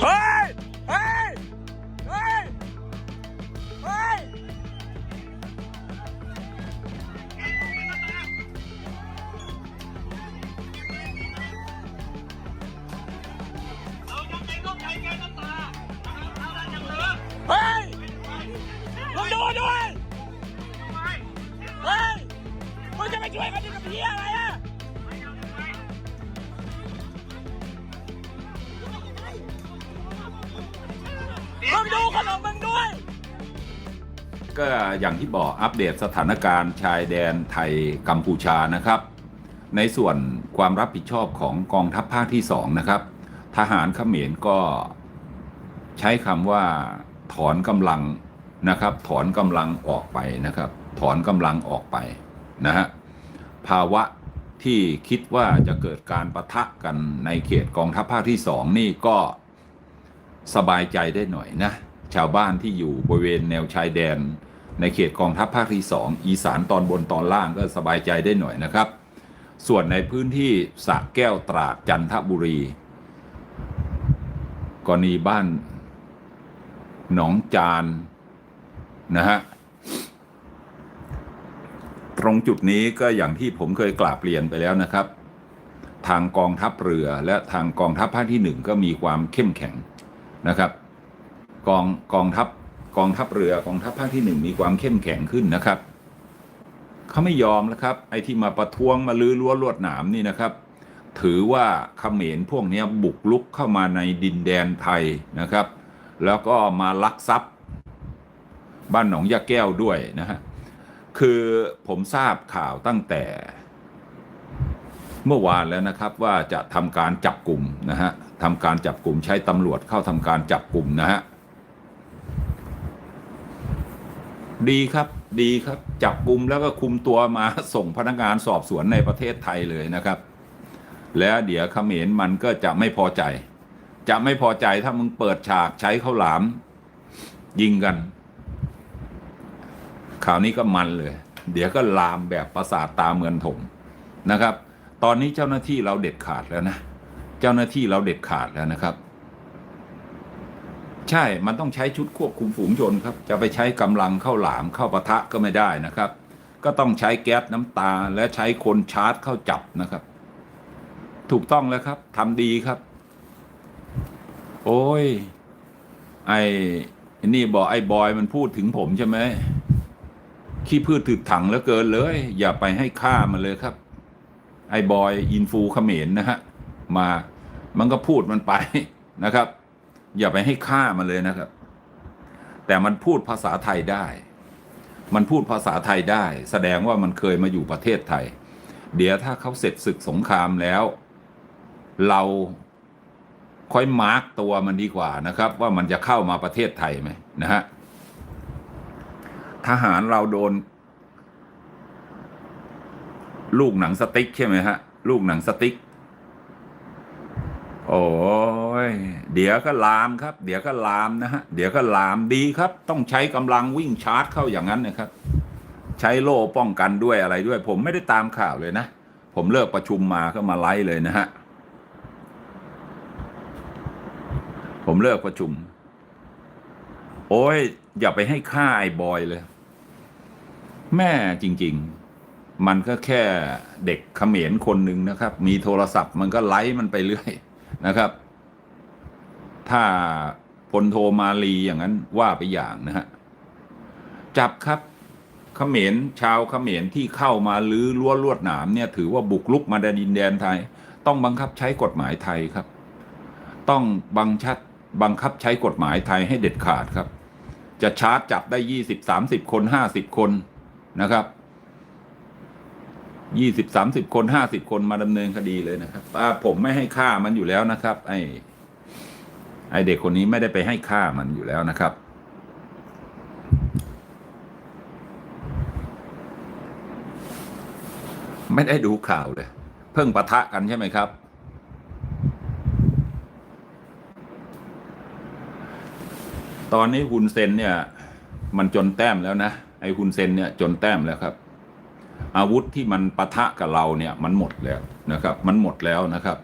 เฮ้ย เฮ้ย เฮ้ย เฮ้ยเราจำเป็นต้องใช้แก๊สน้ำตาเอาได้ยังเหลือเฮ้ยมึงดูด้วย เฮ้ย มึงจะไปช่วยกันที่กับพี่อะไรอะ ขนมมึงด้วย ก็อย่างที่บอกอัปเดตสถานการณ์ชายแดนไทยกัมพูชานะครับ ในส่วนความรับผิดชอบของกองทัพภาคที่สองนะครับ ทหารเขมรก็ใช้คำว่าถอนกำลังนะครับ ถอนกำลังออกไปนะครับ ถอนกำลังออกไปนะฮะภาวะที่คิดว่าจะเกิดการประทะกันในเขตกองทัพภาคที่สองนี่ก็สบายใจได้หน่อยนะ ชาวบ้านที่อยู่บริเวณแนวชายแดน ในเขตกองทัพภาคที่สองอีสานตอนบนตอนล่างก็สบายใจได้หน่อยนะครับ ส่วนในพื้นที่สระแก้วตราดจันทบุรีกรณีบ้านหนองจานนะฮะตรงจุดนี้ก็อย่างที่ผมเคยกล่าวเปลี่ยนไปแล้วนะครับ ทางกองทัพเรือและทางกองทัพภาคที่หนึ่งก็มีความเข้มแข็งนะครับ กองกองทัพกองทัพเรือกองทัพภาคที่หนึ่งมีความเข้มแข็งขึ้นนะครับเขาไม่ยอมแล้วครับ ไอ้ที่มาประท้วงมาลื้อรั้วลวดหนามนี่นะครับ ถือว่าเขมรพวกนี้บุกลุกเข้ามาในดินแดนไทยนะครับ แล้วก็มาลักทรัพย์ บ้านหนองยาแก้วด้วยนะฮะคือผมทราบข่าวตั้งแต่ เมื่อวานแล้วนะครับว่าจะทำการจับกลุ่มนะฮะทำการจับกลุ่มใช้ตำรวจเข้าทำการจับกลุ่มนะฮะ ดีครับดีครับ จับกลุ่มแล้วก็คุมตัวมาส่งพนักงานสอบสวนในประเทศไทยเลยนะครับ แล้วเดี๋ยวเขมรมันก็จะไม่พอใจ จะไม่พอใจถ้ามึงเปิดฉากใช้ข้าวหลาม ยิงกันข่าวนี้ก็มันเลย เดี๋ยวก็ลามแบบประสาทตาเมือนถมนะครับ ตอนนี้เจ้าหน้าที่เราเด็ดขาดแล้วนะ เจ้าหน้าที่เราเด็ดขาดแล้วนะครับ ใช่ มันต้องใช้ชุดควบคุมฝูงชนครับ จะไปใช้กำลังเข้าหลามเข้าปะทะก็ไม่ได้นะครับ ก็ต้องใช้แก๊สน้ำตาและใช้คนชาร์จเข้าจับนะครับ ถูกต้องแล้วครับทำดีครับ โอ้ย ไอ้นี่บอกไอ้บอยมันพูดถึงผมใช่ไหมขี้พืชถึกถังแล้วเกินเลย อย่าไปให้ค่ามันเลยครับ ไอ้บอยอินฟูเขมรนะฮะมามันก็พูดมันไปนะครับ อย่าไปให้ค่ามันเลยนะครับ แต่มันพูดภาษาไทยได้ มันพูดภาษาไทยได้ แสดงว่ามันเคยมาอยู่ประเทศไทย เดี๋ยวถ้าเขาเสร็จศึกสงครามแล้ว เราค่อยมาร์กตัวมันดีกว่านะครับ ว่ามันจะเข้ามาประเทศไทยไหมนะฮะทหารเราโดน ลูกหนังสติ๊กใช่ไหมฮะ ลูกหนังสติ๊กโอ้ ยเดี๋ยวก็ลามครับ เดี๋ยวก็ลามนะฮะเดี๋ยวก็ลามดีครับ ต้องใช้กำลังวิ่งชาร์จเข้าอย่างนั้นนะครับ ใช้โล่ป้องกันด้วยอะไรด้วย ผมไม่ได้ตามข่าวเลยนะ ผมเลิกประชุมมาก็มาไลฟ์เลยนะฮะผมเลิกประชุม โอ้ย อย่าไปให้ค่าไอ้บอยเลย แม่จริง ๆ มันก็แค่เด็กเขมรคนหนึ่งนะครับ มีโทรศัพท์มันก็ไลฟ์มันไปเรื่อยนะครับ ถ้าพลโทมาลีอย่างนั้นว่าไปอย่างนะฮะ จับครับเขมรชาวเขมรที่เข้ามาลื้อรั้วลวดหนามเนี่ยถือว่าบุกลุกมาในดินแดนไทย ต้องบังคับใช้กฎหมายไทยครับ ต้องบังชัดบังคับใช้กฎหมายไทยให้เด็ดขาดครับ จะชาร์จจับได้ยี่สิบสามสิบคนห้าสิบคนนะครับยี่สิบสามสิบคนห้าสิบคนมาดำเนินคดีเลยนะครับผมไม่ให้ค่ามันอยู่แล้วนะครับ ไอ ไอเด็กคนนี้ไม่ได้ไปให้ค่ามันอยู่แล้วนะครับ ไม่ได้ดูข่าวเลย เพิ่งปะทะกันใช่ไหมครับ ตอนนี้ฮุนเซนเนี่ย มันจนแต้มแล้วนะ ไอ้ฮุนเซนเนี่ยจนแต้มแล้วครับ อาวุธที่มันปะทะกับเราเนี่ย มันหมดแล้วนะครับ มันหมดแล้วนะครับ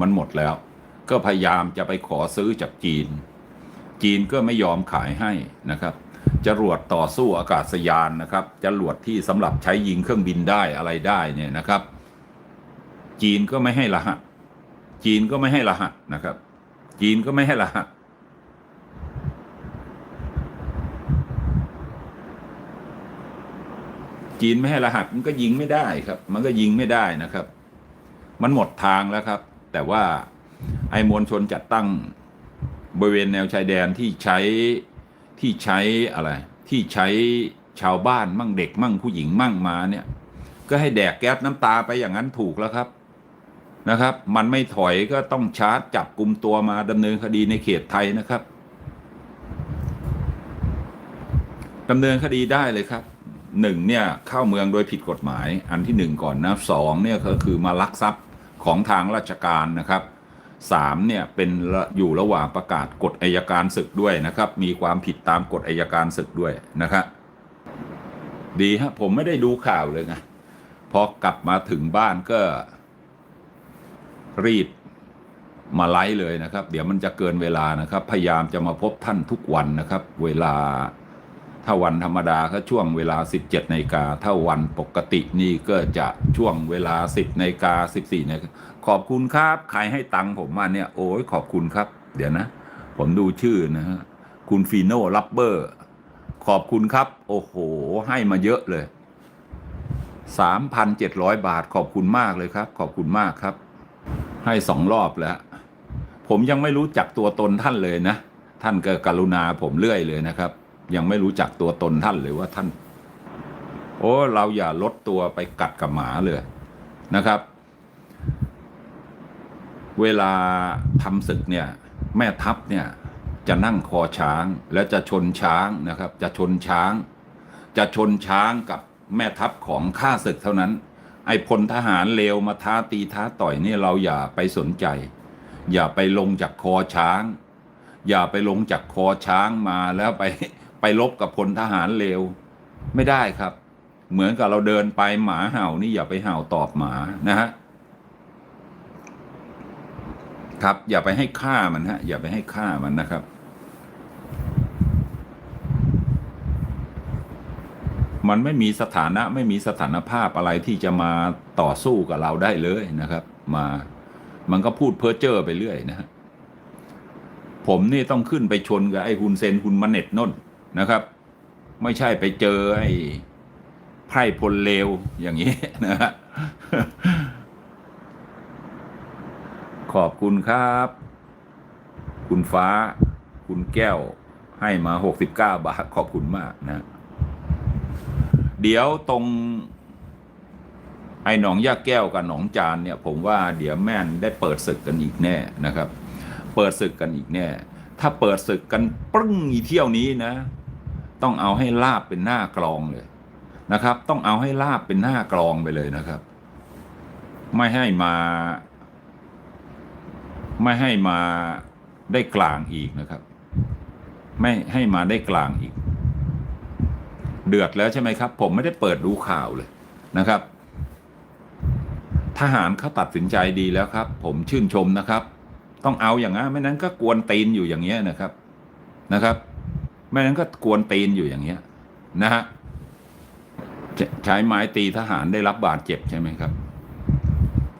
มันหมดแล้ว ก็พยายามจะไปขอซื้อจากจีน จีนก็ไม่ยอมขายให้นะครับจรวดต่อสู้อากาศยานนะครับจรวดที่สำหรับใช้ยิงเครื่องบินได้อะไรได้เนี่ยนะครับ จีนก็ไม่ให้รหัส จีนก็ไม่ให้รหัสนะครับ จีนก็ไม่ให้รหัสจีนไม่ให้รหัสมันก็ยิงไม่ได้ครับ มันก็ยิงไม่ได้นะครับ มันหมดทางแล้วครับ แต่ว่า ไอ้มวลชนจัดตั้งบริเวณแนวชายแดนที่ใช้ที่ใช้อะไร ที่ใช้ชาวบ้านมั่งเด็กมั่งผู้หญิงมั่งมาเนี่ย ก็ให้แดกแก๊สน้ำตาไปอย่างนั้นถูกแล้วครับนะครับ มันไม่ถอยก็ต้องชาร์จจับกลุ่มตัวมาดำเนินคดีในเขตไทยนะครับดำเนินคดีได้เลยครับหนึ่งเนี่ยเข้าเมืองโดยผิดกฎหมายอันที่หนึ่งก่อนนะสองเนี่ยก็คือมาลักทรัพย์ของทางราชการนะครับ สามเนี่ยเป็นอยู่ระหว่างประกาศกฎอายการศึกด้วยนะครับ มีความผิดตามกฎอายการศึกด้วยนะครับดีฮะผมไม่ได้ดูข่าวเลยไงพอกลับมาถึงบ้านก็รีบมาไลฟ์เลยนะครับ เดี๋ยวมันจะเกินเวลานะครับ พยายามจะมาพบท่านทุกวันนะครับ เวลาถ้าวันธรรมดาก็ช่วงเวลา 17นาฬิกาถ้าวันปกตินี่ก็จะช่วงเวลา 10นาฬิกา14นาฬิกา ขอบคุณครับ ใครให้ตังค์ผมมาเนี่ย โอ้ยขอบคุณครับ เดี๋ยวนะ ผมดูชื่อนะฮะคุณฟีโน่รับเบอร์ ขอบคุณครับ โอ้โห ให้มาเยอะเลย3,700บาทขอบคุณมากเลยครับ ขอบคุณมากครับ ให้สองรอบแล้ว ผมยังไม่รู้จักตัวตนท่านเลยนะ ท่านก็กรุณาผมเรื่อยเลยนะครับ ยังไม่รู้จักตัวตนท่านเลยว่าท่าน โอ้ เราอย่าลดตัวไปกัดกับหมาเลยนะครับ เวลาทำศึกเนี่ยแม่ทัพเนี่ยจะนั่งคอช้างและจะชนช้างนะครับ จะชนช้าง จะชนช้างกับแม่ทัพของข้าศึกเท่านั้น ไอ้พลทหารเลวมาท้าตีท้าต่อยนี่เราอย่าไปสนใจ อย่าไปลงจากคอช้าง อย่าไปลงจากคอช้างมาแล้วไปไปลบกับพลทหารเลวไม่ได้ครับ เหมือนกับเราเดินไปหมาเห่านี่อย่าไปเห่าตอบหมานะฮะ ครับ อย่าไปให้ฆ่ามันฮะ อย่าไปให้ฆ่ามันนะครับ มันไม่มีสถานะไม่มีสถานภาพอะไรที่จะมาต่อสู้กับเราได้เลยนะครับ มา มันก็พูดเพ้อเจ้อไปเรื่อยนะฮะผมนี่ต้องขึ้นไปชนกับไอ้ฮุนเซนฮุนมาเน็ตน่นนะครับ ไม่ใช่ไปเจอไอ้ไพร่พลเลวอย่างนี้นะฮะ ขอบคุณครับ คุณฟ้า คุณแก้ว ให้มาหกสิบเก้าบาท ขอบคุณมากนะ เดี๋ยวตรง ไอ้หนองยาแก้วกับหนองจานเนี่ย ผมว่าเดี๋ยวแม่นได้เปิดศึกกันอีกแน่นะครับ เปิดศึกกันอีกแน่ ถ้าเปิดศึกกันปึ้งอีเที่ยวนี้นะ ต้องเอาให้ลาบเป็นหน้ากลองเลยนะครับ ต้องเอาให้ลาบเป็นหน้ากลองไปเลยนะครับ ไม่ให้มา ไม่ให้มาได้กลางอีกนะครับ ไม่ให้มาได้กลางอีก เดือดแล้วใช่ไหมครับ ผมไม่ได้เปิดดูข่าวเลยนะครับ ทหารเขาตัดสินใจดีแล้วครับ ผมชื่นชมนะครับ ต้องเอาอย่างนั้นไม่นั้นก็กวนตีนอยู่อย่างเงี้ยนะครับนะครับไม่นั้นก็กวนตีนอยู่อย่างเงี้ยนะฮะจะใช้ไม้ตีทหารได้รับบาดเจ็บใช่ไหมครับ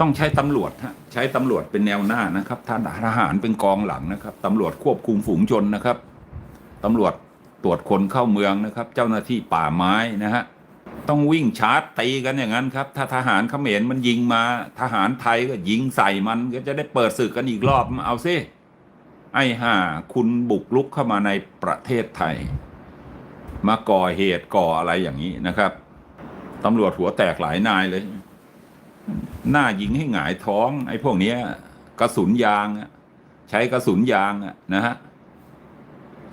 ต้องใช้ตำรวจฮะใช้ตำรวจเป็นแนวหน้านะครับทหารทหารเป็นกองหลังนะครับตำรวจควบคุมฝูงชนนะครับตำรวจตรวจคนเข้าเมืองนะครับ เจ้าหน้าที่ป่าไม้นะฮะต้องวิ่งชาร์จตีกันอย่างนั้นครับ ถ้าทหารเขมรมันยิงมา ทหารไทยก็ยิงใส่มันก็จะได้เปิดศึกกันอีกรอบเอาซิไอ้ห่าคุณบุกลุกเข้ามาในประเทศไทย มาก่อเหตุก่ออะไรอย่างนี้นะครับตำรวจหัวแตกหลายนายเลย หน้ายิงให้หงายท้อง ไอ้พวกเนี้ยกระสุนยางใช้กระสุนยางนะฮะ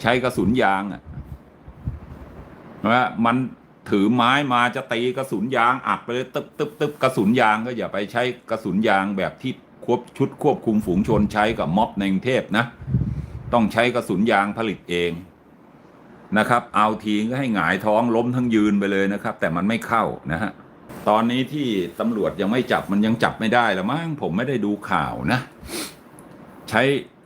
ใช้กระสุนยางอะว่ามันถือไม้มาจะตีกระสุนยางอัดไปเลยตึ๊บตึ๊บตึ๊บกระสุนยางก็อย่าไปใช้กระสุนยางแบบที่ควบชุดควบคุมฝูงชนใช้กับม็อบในกรุงเทพนะ ต้องใช้กระสุนยางผลิตเองนะครับ เอาทีก็ให้หงายท้องล้มทั้งยืนไปเลยนะครับ แต่มันไม่เข้านะฮะ ตอนนี้ที่ตำรวจยังไม่จับมันยังจับไม่ได้ละมั้งผมไม่ได้ดูข่าวนะ ใช้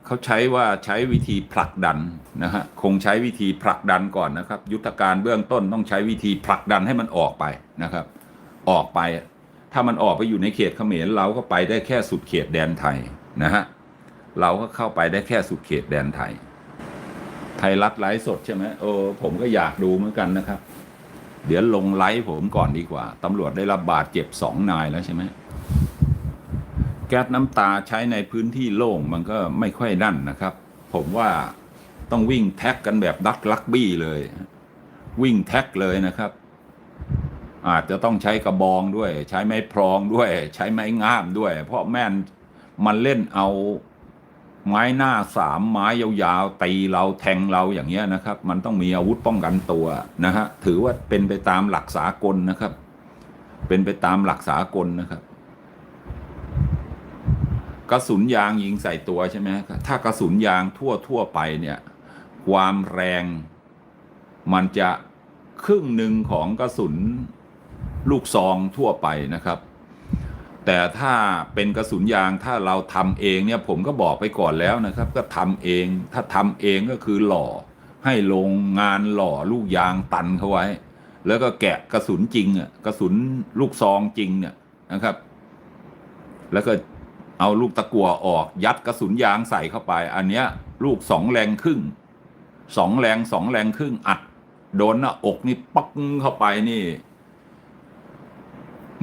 เขาใช้ว่าใช้วิธีผลักดันนะฮะคงใช้วิธีผลักดันก่อนนะครับ ยุทธการเบื้องต้นต้องใช้วิธีผลักดันให้มันออกไปนะครับ ออกไป ถ้ามันออกไปอยู่ในเขตเขมรเราก็ไปได้แค่สุดเขตแดนไทยนะฮะเราก็เข้าไปได้แค่สุดเขตแดนไทย ไทยรัฐไลฟ์สดใช่ไหมเออผมก็อยากดูเหมือนกันนะครับ เดี๋ยวลงไลฟ์ผมก่อนดีกว่าตำรวจได้รับบาดเจ็บสองนายแล้วใช่ไหมแก๊สน้ำตาใช้ในพื้นที่โล่งมันก็ไม่ค่อยนั่นนะครับ ผมว่าต้องวิ่งแท็กกันแบบดักลักบี้เลย วิ่งแท็กเลยนะครับ อาจจะต้องใช้กระบองด้วย ใช้ไม้พรองด้วย ใช้ไม้งามด้วย เพราะแม่นมันเล่นเอา ไม้หน้าสามไม้ยาวๆตีเราแทงเราอย่างเงี้ยนะครับ มันต้องมีอาวุธป้องกันตัวนะฮะถือว่าเป็นไปตามหลักสากลนะครับ เป็นไปตามหลักสากลนะครับ กระสุนยางยิงใส่ตัวใช่ไหมถ้ากระสุนยางทั่วทั่วไปเนี่ย ความแรงมันจะครึ่งหนึ่งของกระสุนลูกซองทั่วไปนะครับ แต่ถ้าเป็นกระสุนยางถ้าเราทำเองเนี่ยผมก็บอกไปก่อนแล้วนะครับ ก็ทำเองถ้าทำเองก็คือหล่อ ให้โรงงานหล่อลูกยางตันเขาไว้ แล้วก็แกะกระสุนจริงอะกระสุนลูกซองจริงเนี่ยนะครับ แล้วก็เอาลูกตะกั่วออกยัดกระสุนยางใส่เข้าไป อันเนี้ย ลูกสองแรงครึ่งสองแรงสองแรงครึ่งอัดโดนหน้าอกนี่ปักเข้าไปนี่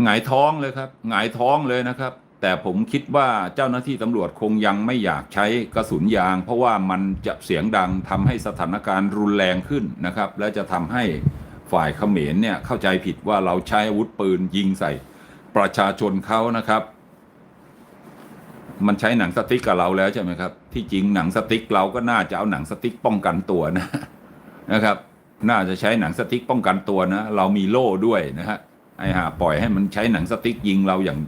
หงายท้องเลยครับหงายท้องเลยนะครับ แต่ผมคิดว่าเจ้าหน้าที่ตำรวจคงยังไม่อยากใช้กระสุนยาง เพราะว่ามันจะเสียงดังทำให้สถานการณ์รุนแรงขึ้นนะครับ และจะทำให้ฝ่ายเขมรเนี่ยเข้าใจผิดว่าเราใช้อาวุธปืนยิงใส่ประชาชนเขานะครับ มันใช้หนังสติ๊กกับเราแล้วใช่ไหมครับ ที่จริงหนังสติ๊กเราก็น่าจะเอาหนังสติ๊กป้องกันตัวนะนะครับ น่าจะใช้หนังสติ๊กป้องกันตัวนะ เรามีโล่ด้วยนะฮะ ไอ้ห่าปล่อยให้มันใช้หนังสติ๊กยิงเราอย่าง